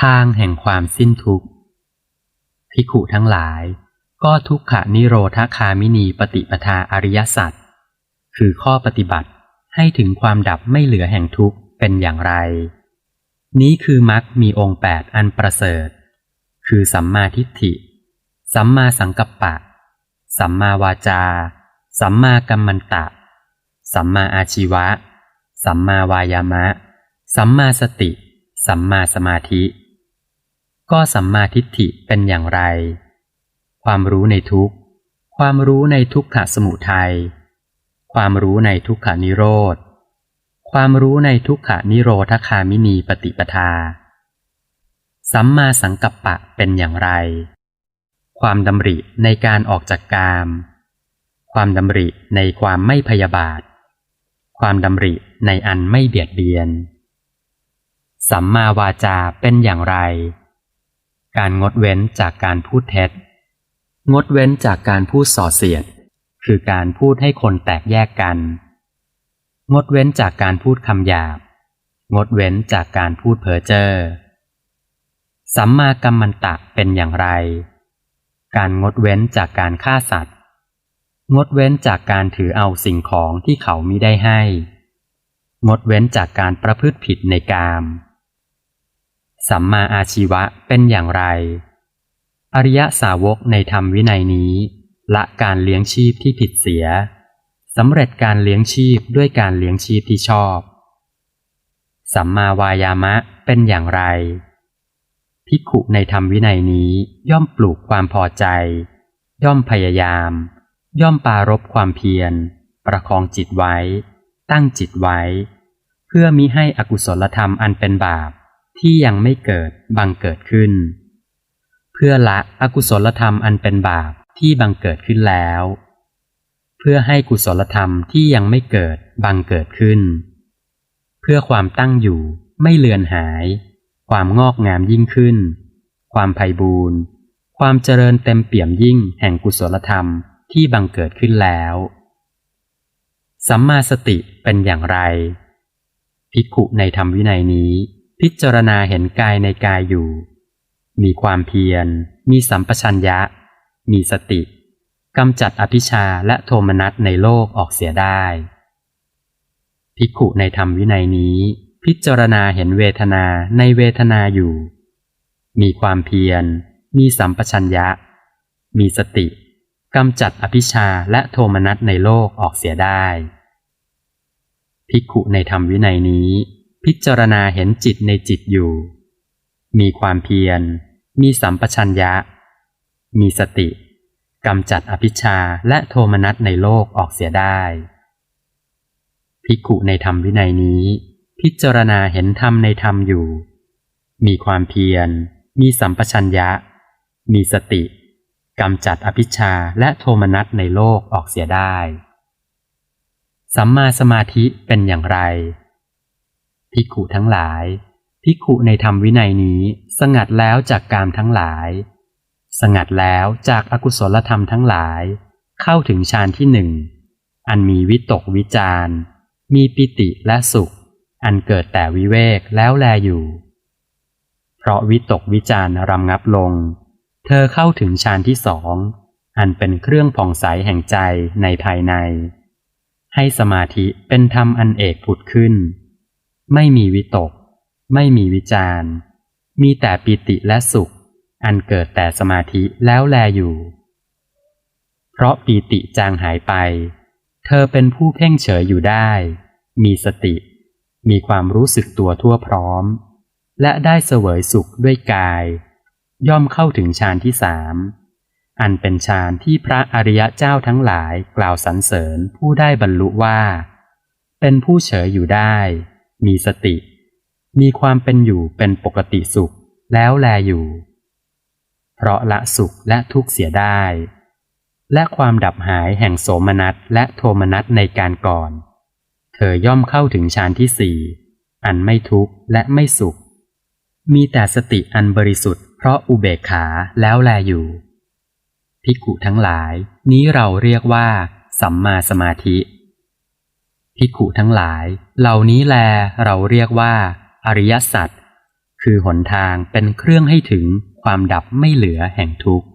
ทางแห่งความสิ้นทุกข์ภิกขุทั้งหลาย ก็ทุกขนิโรธคามินีปฏิปทาอริยสัจคือข้อปฏิบัติให้ถึงความดับไม่เหลือแห่งทุกข์เป็นอย่างไร นี้คือมรรคมีองค์แปดอันประเสริฐ คือสัมมาทิฏฐิ สัมมาสังกัปปะ สัมมาวาจา สัมมากัมมันตะ สัมมาอาชีวะ สัมมาวายามะ สัมมาสติ สัมมาสมาธิ ก็สัมมาทิฏฐิเป็นอย่างไร ความรู้ในทุกข์ความรู้ในทุกขสมุทัย ความรู้ในทุกขานิโรธ ความรู้ในทุกขานิโรธคามินีปฏิปทา สัมมาสังกัปปะเป็นอย่างไร ความดำริในการออกจากกาม ความดำริในความไม่พยาบาท ความดำริในอันไม่เบียดเบียน สัมมาวาจาเป็นอย่างไร การงดเว้นจากการพูดเท็จ งดเว้นจากการพูดส่อเสียด คือการพูดให้คนแตกแยกกัน งดเว้นจากการพูดคำหยาบ งดเว้นจากการพูดเพ้อเจ้อ สัมมากัมมันตะเป็นอย่างไร การงดเว้นจากการฆ่าสัตว์ งดเว้นจากการถือเอาสิ่งของที่เขามิได้ให้ งดเว้นจากการประพฤติผิดในกาม สัมมาอาชีวะเป็นอย่างไร อริยสาวกในธรรมวินัยนี้ ละการเลี้ยงชีพที่ผิดเสียสำเร็จการเลี้ยงชีพด้วยการเลี้ยงชีพที่ชอบ สัมมาวายามะเป็นอย่างไรภิกขุในธรรมวินัยนี้ย่อมปลูกความพอใจ ย่อมพยายาม ย่อมปารบความเพียร ประคองจิตไว้ ตั้งจิตไว้ เพื่อมิให้อกุศลธรรมอันเป็นบาป ที่ยังไม่เกิดบังเกิดขึ้น เพื่อละอกุศลธรรมอันเป็นบาปที่บังเกิดขึ้นแล้ว เพื่อให้กุศลธรรมที่ยังไม่เกิดบังเกิดขึ้น เพื่อความตั้งอยู่ไม่เลือนหาย ความงอกงามยิ่งขึ้น ความไพ่บูรณ์ความเจริญเต็มเปี่ยมยิ่งแห่งกุศลธรรมที่บังเกิดขึ้นแล้ว สัมมาสติเป็นอย่างไร ภิกขุในธรรมวินัยนี้ พิจารณาเห็นกายในกายอยู่ มีความเพียร มีสัมปชัญญะ มีสติกำจัดอภิชาและโทมนัสในโลกออกเสียได้ ภิกขุในธรรมวินัยนี้ พิจารณาเห็นเวทนาในเวทนาอยู่ มีความเพียร มีสัมปชัญญะ มีสติกำจัดอภิชาและโทมนัสในโลกออกเสียได้ ภิกขุในธรรมวินัยนี้ พิจารณาเห็นจิตในจิตอยู่ มีความเพียร มีสัมปชัญญะ มีสติกำจัดอภิชาและโทมนัสในโลกออกเสียได้ ภิกขุในธรรมวินัยนี้ พิจารณาเห็นธรรมในธรรมอยู่ มีความเพียร มีสัมปชัญญะ มีสติกำจัดอภิชาและโทมนัสในโลกออกเสียได้ สัมมาสมาธิเป็นอย่างไร ภิกขุทั้งหลาย ภิกขุในธรรมวินัยนี้ สงัดแล้วจากกามทั้งหลาย สงัดแล้วจากอากุศลธรรมทั้งหลาย เข้าถึงฌานที่หนึ่ง อันมีวิตกวิจารมีปิติและสุข อันเกิดแต่วิเวกแล้วแลอยู่ เพราะวิตกวิจารรำงับลง เธอเข้าถึงฌานที่สอง อันเป็นเครื่องผ่องใสแห่งใจในภายใน ให้สมาธิเป็นธรรมอันเอกผุดขึ้น ไม่มีวิตก ไม่มีวิจารมีแต่ปิติและสุข อันเกิดแต่สมาธิแล้วแลอยู่ เพราะปีติจางหายไป เธอเป็นผู้เพ่งเฉยอยู่ได้ มีสติ มีความรู้สึกตัวทั่วพร้อม และได้เสวยสุขด้วยกาย ย่อมเข้าถึงฌานที่สามอันเป็นฌานที่พระอริยเจ้าทั้งหลายกล่าวสรรเสริญผู้ได้บรรลุว่า เป็นผู้เฉยอยู่ได้ มีสติ มีความเป็นอยู่เป็นปกติสุขแล้วแลอยู่ เพราะละสุขและทุกข์เสียได้ และความดับหายแห่งโสมนัสและโทมนัสในการก่อน เธอย่อมเข้าถึงฌานที่สี่อันไม่ทุกข์และไม่สุข มีแต่สติอันบริสุทธิ์เพราะอุเบกขาแล้วแลอยู่ ภิกขุทั้งหลายนี้เราเรียกว่า สัมมาสมาธิ ภิกขุทั้งหลาย เหล่านี้แลเราเรียกว่า อริยสัจคือหนทางเป็นเครื่องให้ถึงความดับไม่เหลือแห่งทุกข์